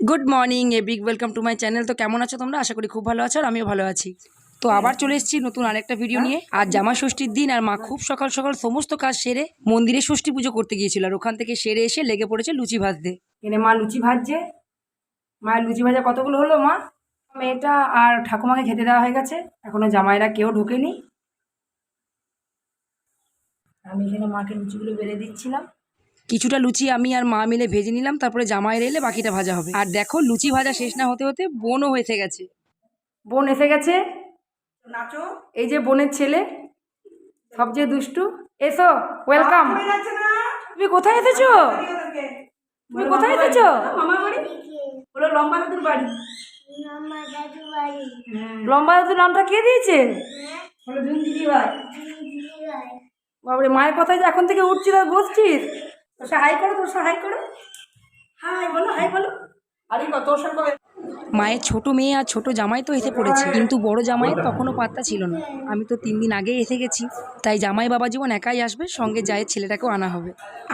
Good morning a big welcome to my channel তো কেমন আছো তোমরা? আশা করি খুব ভালো আছো আর আমিও ভালো আছি। তো আবার চলে এসেছি নতুন আরেকটা ভিডিও নিয়ে। আর জামা ষষ্ঠীর দিন আর মা খুব সকাল সকাল সমস্ত কাজ সেরে মন্দিরে ষষ্ঠী পুজো করতে গিয়েছিল আর ওখান থেকে সেরে এসে লেগে পড়েছে লুচি ভাজতে। এনে মা লুচি ভাজছে। মায়ের লুচি ভাজা কতগুলো হলো মা? মেয়েটা আর ঠাকুমাকে খেতে দেওয়া হয়ে গেছে। এখনও জামাইরা কেউ ঢোকেনি। আমি এখানে মাকে লুচিগুলো বেড়ে দিচ্ছিলাম। কিছুটা লুচি আমি আর মা মিলে ভেজে নিলাম তারপরে জামাইয়ের এলে বাকিটা ভাজা হবে। আর দেখো লুচি ভাজা শেষ না হতে হতে বোনও এসে গেছে। বোন এসে গেছে? নাচো। এই যে বোনের ছেলে সবচেয়ে দুষ্টু। এসো ওয়েলকাম তুমি কোথায় এসেছ? তুমি কোথায় এসেছ? মামার বাড়ি? হলো লম্বা দাদুর বাড়ি। লম্বা দাদুর নামটা কে দিয়েছে? হলো ঝুন দিদি ভাই। বাবরে মায়ের কথায় যে এখন থেকে উঠছিস আর বসছিস? তোর হাই করো তোর হাই করো। হাই বলো হাই বলো। আরে তোর সঙ্গে মায়ের ছোট মেয়ে আর ছোট জামাই তো এসে পড়েছে কিন্তু বড় জামাইয়ের তখনও পাত্তা ছিল না। আমি তো তিন দিন আগেই এসে গেছি তাই জামাই বাবা জীবন একাই আসবে সঙ্গে জায়ের ছেলেটাকেও আনা হবে।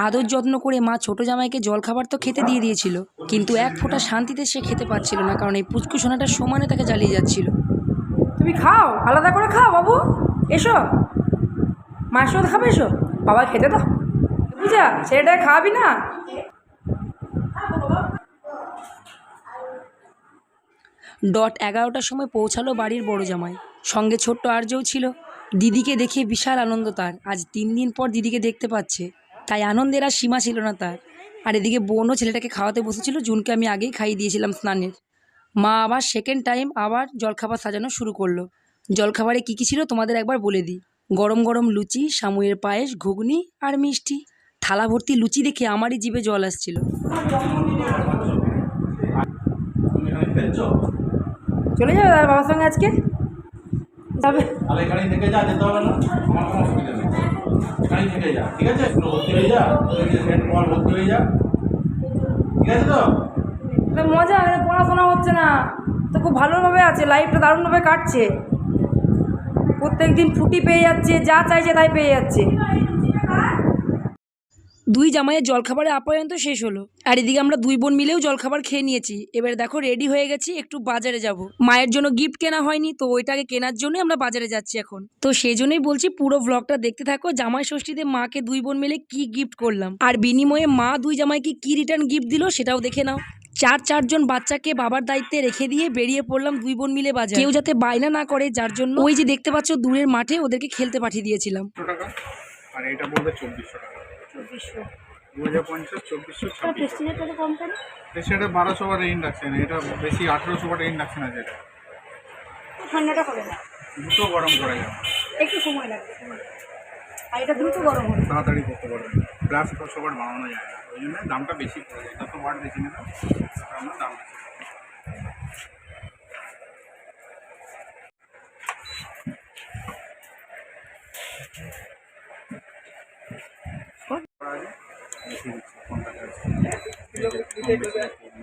আদর যত্ন করে মা ছোট জামাইকে জল খাবার তো খেতে দিয়ে দিয়েছিল কিন্তু এক ফোঁটা শান্তিতে সে খেতে পারছিল না কারণ এই পুচকু সোনাটা সমানে তাকে জ্বালিয়ে যাচ্ছিল। তুমি খাও আলাদা করে খাও বাবু। এসো। সাথে খাবে এসো। বাবা খেতে দাও। বুঝা ছেলেটা খাওয়াবি না? ডট এগারোটার সময় পৌঁছালো বাড়ির বড় জামাই। সঙ্গে ছোট্ট আর্যও ছিল। দিদিকে দেখে বিশাল আনন্দ তার। আজ তিন দিন পর দিদিকে দেখতে পাচ্ছে। তাই আনন্দের আর সীমা ছিল না তার। আর এদিকে বোনও ছেলেটাকে খাওয়াতে বসেছিল। জুনকে আমি আগেই খাইয়ে দিয়েছিলাম স্নানের। মা আবার সেকেন্ড টাইম আবার জলখাবার সাজানো শুরু করল। জলখাবারে কী কী ছিল তোমাদের একবার বলে দিই। গরম গরম লুচি সামুয়ের পায়েস, ঘুগনি আর মিষ্টি। থালা ভর্তি লুচি দেখে আমারই জিভে জল আসছিল। চলে যাবে তার বাবার সঙ্গে আজকে? যাবে। ঠিক আছে? তো? মজা পড়াশোনা হচ্ছে না। তো খুব ভালোভাবে আছে লাইফটা দারুণভাবে কাটছে। প্রত্যেক দিন ছুটি পেয়ে যাচ্ছে যা চাইছে তাই পেয়ে যাচ্ছে। দুই জামাইয়ের জলখাবারের আপ্যায়ন তো শেষ হলো। আর এদিকে আমরা দুই বোন মিলেও জলখাবার খেয়ে নিয়েছি। এবার দেখো রেডি হয়ে গেছি, একটু বাজারে যাব। মায়ের জন্য গিফট কেনা হয়নি, তো ওইটাকে কেনার জন্যই আমরা বাজারে যাচ্ছি এখন। তো সেই জন্যই বলছি পুরো ব্লগটা দেখতে থাকো, জামাই ষষ্ঠীতে মাকে দুই বোন মিলে কি গিফট করলাম। আর বিনিময়ে মা দুই জামাইকে কি রিটার্ন গিফট দিল সেটাও দেখে নাও। চার চারজন বাচ্চাকে বাবার দায়িত্বে রেখে দিয়ে বেরিয়ে পড়লাম দুই বোন মিলে বাজার। কেউ যাতে বায়না না করে, যার জন্য ওই যে দেখতে পাচ্ছ দূরের মাঠে ওদেরকে খেলতে পাঠিয়ে দিয়েছিলাম। আর এটা পড়বে চব্বিশশো টাকা। চব্বিশশো। দু হাজার পঞ্চাশ চব্বিশশো ছাব্বিশশো। প্রেস্টিজেরটা তো কম কেন বারোশো ওয়াটের ইন্ডাকশন এটা বেশি আঠেরোশো ওয়াটের ইন্ডাকশন আছে এটা ঠান্ডাটা হবে না। দুটো গরম করা একটু সময় লাগবে আর এটা দ্রুত গরম হবে। তাড়াতাড়ি করতে পারবেন। প্লাস ছশো ওয়াট বানানো যায় না। ওই জন্য দামটা বেশি পড়ে যায় যত ওয়াট বেশি নেবে আপনার দাম বেশি। পড়বে। করা আছে? দেখিয়ে দিচ্ছি কোনটা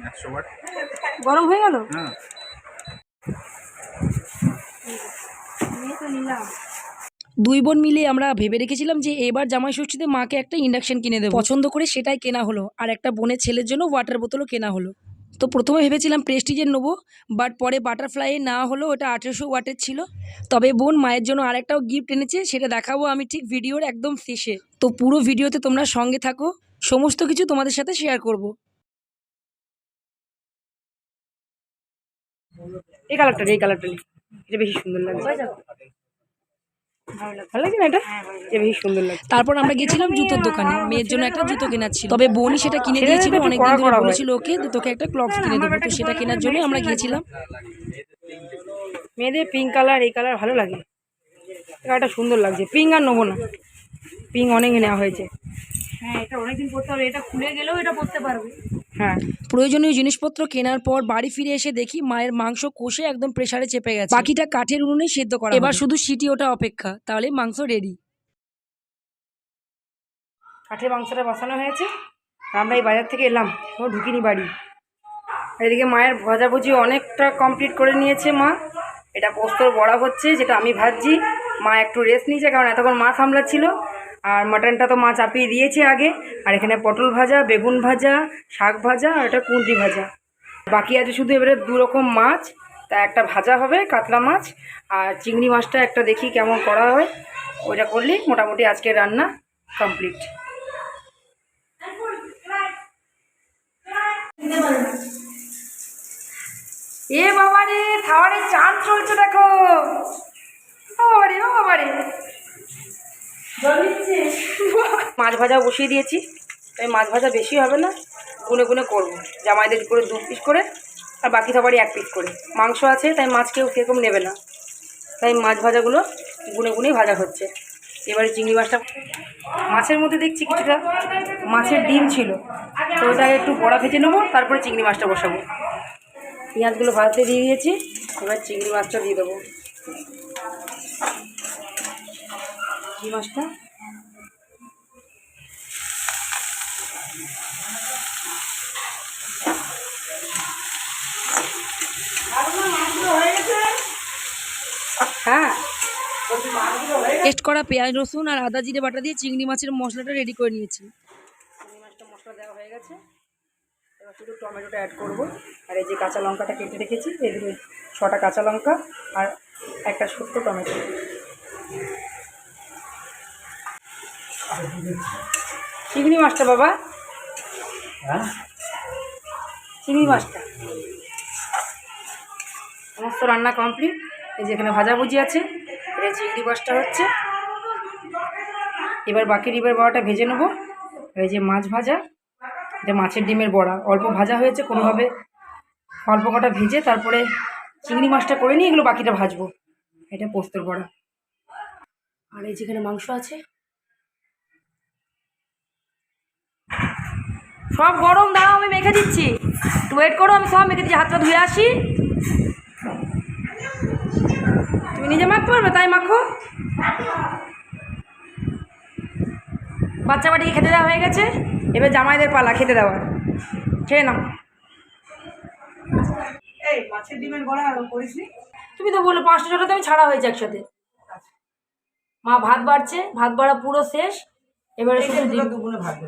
একশো ওয়াট গরম হয়ে গেল? হ্যাঁ। তো নিলাম দুই বোন মিলে আমরা ভেবে রেখেছিলাম যে এবার জামাই ষষ্ঠীতে মাকে একটা ইন্ডাকশন কিনে দেবো। পছন্দ করে সেটাই কেনা হলো আর একটা বোনের ছেলের জন্য ওয়াটার বোতলও কেনা হলো। তো প্রথমে ভেবেছিলাম প্রেস্টিজের নেব বাট পরে বাটারফ্লাই না হলো ওটা আঠেরোশো ওয়াটের ছিল। তবে বোন মায়ের জন্য আরেকটাও গিফট এনেছে সেটা দেখাবো আমি ঠিক ভিডিওর একদম শেষে। তো পুরো ভিডিওতে তোমরা সঙ্গে থাকো। সমস্ত কিছু তোমাদের সাথে শেয়ার করব। এই কালারটা এই কালারটা এটা বেশি সুন্দর লাগছে। ভালো লাগে না এটা? এটা বেশি সুন্দর লাগছে। তারপর আমরা গেছিলাম জুতোর দোকানে। মেয়ের জন্য একটা জুতো কেনার ছিল। তবে বোনই সেটা কিনে দিয়েছিল অনেক দিন ধরে বলেছিল ওকে তোকে একটা ক্লক্স কিনে দেবো। তো সেটা কেনার জন্য আমরা গিয়েছিলাম। মেয়েদের পিঙ্ক কালার এই কালার ভালো লাগে। এটা সুন্দর লাগছে। পিঙ্ক আর নেব না। পিঙ্ক অনেক নেওয়া হয়েছে। হ্যাঁ এটা অনেকদিন পরতে হবে। এটা খুলে গেলেও এটা পরতে পারবে। হ্যাঁ। প্রয়োজনীয় জিনিসপত্র কেনার পর বাড়ি ফিরে এসে দেখি মায়ের মাংস কষে একদম প্রেসারে চেপে গেছে। বাকিটা কাঠের উনুনে সেদ্ধ করা এবার শুধু সিটি ওটা অপেক্ষা তাহলে মাংস রেডি কাঠের মাংসটা বসানো হয়েছে। আমরা এই বাজার থেকে এলাম ও ঢুকিনি বাড়ি। এদিকে মায়ের ভাজাভুজি অনেকটা কমপ্লিট করে নিয়েছে মা। এটা পোস্তর বড়া হচ্ছে যেটা আমি ভাজছি। মা একটু রেস্ট নিয়েছে কারণ এতক্ষণ মা সামলাচ্ছিল। আর মাটনটা তো মা চাপিয়ে দিয়েছে আগে। আর এখানে পটল ভাজা, বেগুন ভাজা, শাক ভাজা আর এটা কুন্তি ভাজা। বাকি আছে শুধু এবারে দু রকম মাছ। তা একটা ভাজা হবে, কাতলা মাছ। আর চিংড়ি মাছটা একটা দেখি কেমন করা হয়। ওইটা করলেই মোটামুটি আজকের রান্না কমপ্লিট এ বাবা রে চান চলছে দেখো। ও বাবা রে ও বাবা রে মাছ ভাজা বসিয়ে দিয়েছি। তাই মাছ ভাজা বেশি হবে না, গুনে গুনে করব। জামাইদের করে দু পিস করে, আর বাকি সবারই এক পিস করে। মাংস আছে, তাই মাছ কেউ সেরকম নেবে না। তাই মাছ ভাজাগুলো গুনে গুনেই ভাজা হচ্ছে। এবারে চিংড়ি মাছটা, মাছের মধ্যে দেখছি কিছুটা মাছের ডিম ছিল। তো ওটাকে একটু বড়া ভেজে নেব, তারপরে চিংড়ি মাছটা বসাবো। পেঁয়াজগুলো ভাজতে দিয়ে দিয়েছি, এবার চিংড়ি মাছটা দিয়ে দেবো। চিংড়ি মাছটা? হ্যাঁ। টেস্ট করা পেঁয়াজ রসুন আর আদা জিরে বাটা দিয়ে চিংড়ি মাছের মশলাটা রেডি করে নিয়েছি। চিংড়ি মাছটা মশলা দেওয়া হয়ে গেছে। এবার শুধু টমেটোটা অ্যাড করব। আর এই যে কাঁচা লঙ্কাটা কেটে রেখেছি এদিকে ছটা কাঁচা লঙ্কা আর একটা শুক্তো টমেটো। চিংড়ি মাছটা বাবা। হ্যাঁ? চিংড়ি মাছটা। সমস্ত রান্না কমপ্লিট এই যে এখানে ভাজাভুজি আছে। এটা চিংড়ি মাছটা হচ্ছে। এবার বাকি ডিমের বড়াটা ভেজে নেব। এই যে মাছ ভাজা এটা মাছের ডিমের বড়া। অল্প ভাজা হয়েছে কোনোভাবে অল্প কটা ভেজে তারপরে চিংড়ি মাছটা করে নিয়ে এগুলো বাকিটা ভাজবো। এটা পোস্তর বড়া। আর এই যেখানে মাংস আছে। সব গরম দাও আমি মেখে দিচ্ছি। একটু ওয়েট করো আমি সব মেখে দিচ্ছি হাতটা ধুয়ে আসি। তুমি নিজে মাখতে পারবে? তাই মাখো। বাচ্চা বাটিকে খেতে দেওয়া হয়ে গেছে। এবার জামাইদের পালা খেতে দেওয়ার খেয়ে নাও। তুমি তো বললে পাঁচটা ছটাতে আমি ছাড়া হয়েছে একসাথে। মা ভাত বাড়ছে ভাত বাড়া পুরো শেষ। এবারে শুধু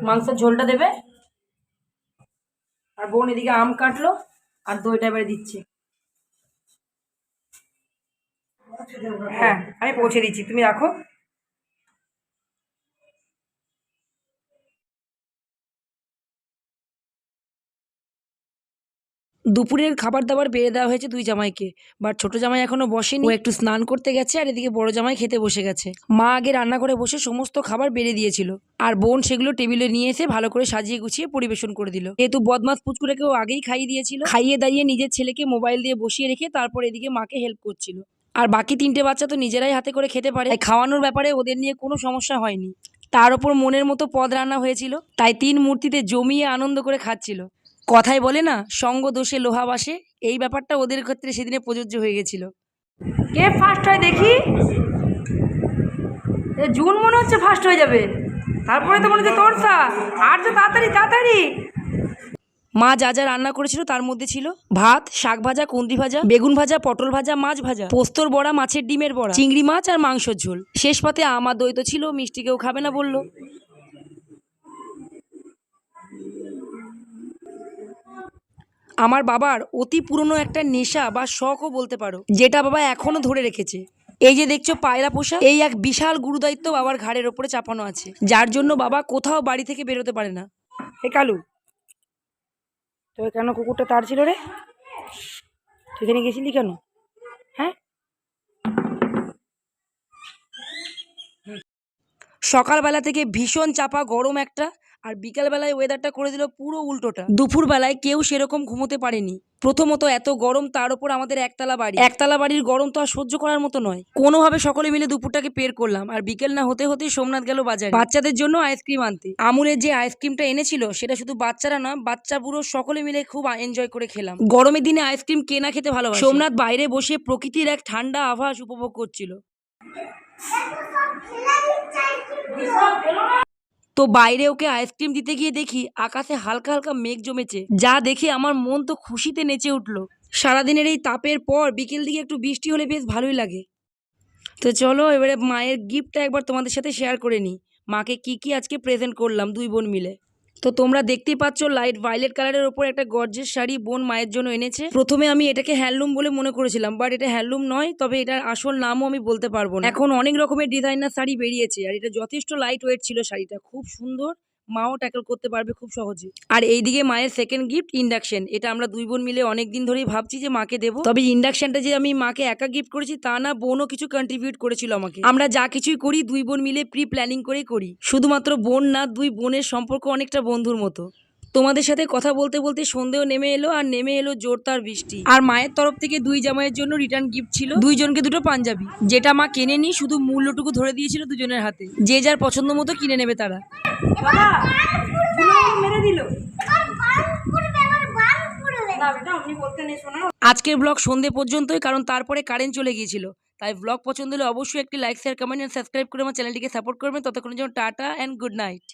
মাংসের ঝোলটা দেবে। আর বোন এদিকে আম কাটলো আর দইটা এবারে দিচ্ছে। হ্যাঁ আমি পৌঁছে দিচ্ছি, তুমি রাখো। দুপুরের খাবার দাবার বেড়ে দেওয়া হয়েছে দুই জামাইকে। বাট ছোট জামাই এখনও বসেনি। ও একটু স্নান করতে গেছে আর এদিকে বড় জামাই খেতে বসে গেছে। মা আগে রান্না করে বসে সমস্ত খাবার বেড়ে দিয়েছিল। আর বোন সেগুলো টেবিলে নিয়ে এসে ভালো করে সাজিয়ে গুছিয়ে পরিবেশন করে দিল। যেহেতু বদমাস পুচকুটাকেও আগেই খাইয়ে দিয়েছিল। খাইয়ে দাঁড়িয়ে নিজের ছেলেকে মোবাইল দিয়ে বসিয়ে রেখে তারপর এদিকে মাকে হেল্প করছিল। আর বাকি তিনটে বাচ্চা তো নিজেরাই হাতে করে খেতে পারে। খাওয়ানোর ব্যাপারে ওদের নিয়ে কোনো সমস্যা হয়নি। তার ওপর মনের মতো পদ রান্না হয়েছিল। তাই তিন মূর্তিতে জমিয়ে আনন্দ করে খাচ্ছিল। কথায় বলে না সঙ্গ দোষে লোহা বাসে। এই ব্যাপারটা ওদের ক্ষেত্রে সেদিনে প্রযোজ্য হয়ে গেছিল। কে ফার্স্ট হয় দেখি? এ জুন মনে হচ্ছে ফার্স্ট হয়ে যাবে। তারপরে তো মনে হচ্ছে তোরসা। আর তো তাড়াতাড়ি তাড়াতাড়ি। মা যা যা রান্না করেছিল তার মধ্যে ছিল ভাত শাক ভাজা কুন্দ্রি ভাজা বেগুন ভাজা পটল ভাজা মাছ ভাজা পোস্তর বড়া মাছের ডিমের বড়া চিংড়ি মাছ আর মাংসর ঝোল। শেষ পাতে আমার দই তো ছিল মিষ্টি কেউ খাবে না বলল। আমার বাবার অতি পুরনো একটা নেশা বা শখও বলতে পারো যেটা বাবা এখনও ধরে রেখেছে। এই যে দেখছ পায়রা পোষা এই এক বিশাল গুরুদায়িত্ব বাবার ঘাড়ের ওপরে চাপানো আছে যার জন্য বাবা কোথাও বাড়ি থেকে বেরোতে পারে না। এ কালু তো কেন কুকুরটা তার ছিল রে? এখানে গেছিলি কেন? হ্যাঁ? সকালবেলা থেকে ভীষণ চাপা গরম একটা আর বিকালবেলায় ওয়েদারটা করে দিল পুরো উল্টোটা। দুপুরবেলায় কেউ সেরকম ঘুমোতে পারেনি। প্রথমত এত গরম তার উপর আমাদের একতলা বাড়ি। একতলা বাড়ির গরম তো আর সহ্য করার মতো নয়। কোনোভাবে সকলে মিলে দুপুরটাকে পের করলাম আর বিকেল না হতে হতে সোমনাথ গেল বাজারে। বাচ্চাদের জন্য আইসক্রিম আনতে। আমুলের যে আইসক্রিমটা এনেছিল সেটা শুধু বাচ্চারা না বাচ্চা বুড়ো সকলে মিলে খুব এনজয় করে খেলাম। গরমের দিনে আইসক্রিম কেনা খেতে ভালো সোমনাথ বাইরে বসে প্রকৃতির এক ঠান্ডা আভাস উপভোগ করছিল। তো বাইরে ওকে আইসক্রিম দিতে গিয়ে দেখি আকাশে হালকা হালকা মেঘ জমেছে। যা দেখে আমার মন তো খুশিতে নেচে উঠল। সারাদিনের এই তাপের পর বিকেল দিকে একটু বৃষ্টি হলে বেশ ভালোই লাগে। তো চলো, এবারে মায়ের গিফটটা একবার তোমাদের সাথে শেয়ার করে নিই। মাকে কি কি আজকে প্রেজেন্ট করলাম দুই বোন মিলে। তো তোমরা দেখতেই পাচ্ছ লাইট ভায়োলেট কালারের ওপর একটা গর্জের শাড়ি বোন মায়ের জন্য এনেছে। প্রথমে আমি এটাকে হ্যান্ডলুম বলে মনে করেছিলাম বাট এটা হ্যান্ডলুম নয়, তবে এটার আসল নামও আমি বলতে পারব না। এখন অনেক রকমের ডিজাইনার শাড়ি বেরিয়েছে, আর এটা যথেষ্ট লাইট ওয়েট ছিল শাড়িটা, খুব সুন্দর। মাও ট্যাকল করতে পারবে খুব সহজে। আর এইদিকে মায়ের সেকেন্ড গিফট ইন্ডাকশন এটা আমরা দুই বোন মিলে অনেক দিন ধরেই ভাবছি যে মাকে দেবো। তবে ইন্ডাকশনটা যে আমি মাকে একা গিফট করেছি, তা না, বোনও কিছু কন্ট্রিবিউট করেছিল আমাকে। আমরা যা কিছুই করি, দুই বোন মিলে প্রি প্ল্যানিং করেই করি। শুধুমাত্র বোন না, দুই বোনের সম্পর্ক অনেকটা বন্ধুর মতো। তোমাদের সাথে কথা বলতে বলতে সন্ধেও নেমে এলো, আর নেমে এলো জোরদার বৃষ্টি। আর মায়ের তরফ থেকে দুই জামাইয়ের জন্য রিটার্ন গিফট ছিল। দুইজনকে দুটো পাঞ্জাবি। যেটা মা কেনেনি, শুধু মূল্যটুকু ধরে দিয়েছিল দুজনের হাতে। যে যার পছন্দ মতো কিনে নেবে তারা। বাবা মেরে দিল। না বেটা আপনি বলতে নেই শোনা। আজকের ব্লগ সন্ধে পর্যন্তই কারণ তারপরে কারেন্ট চলে গিয়েছিল। তাই ব্লগ পছন্দ হলে অবশ্যই একটি like share comment and subscribe করে আমার চ্যানেলটিকে সাপোর্ট করবেন। ততক্ষণের জন্য টাটা অ্যান্ড গুড নাইট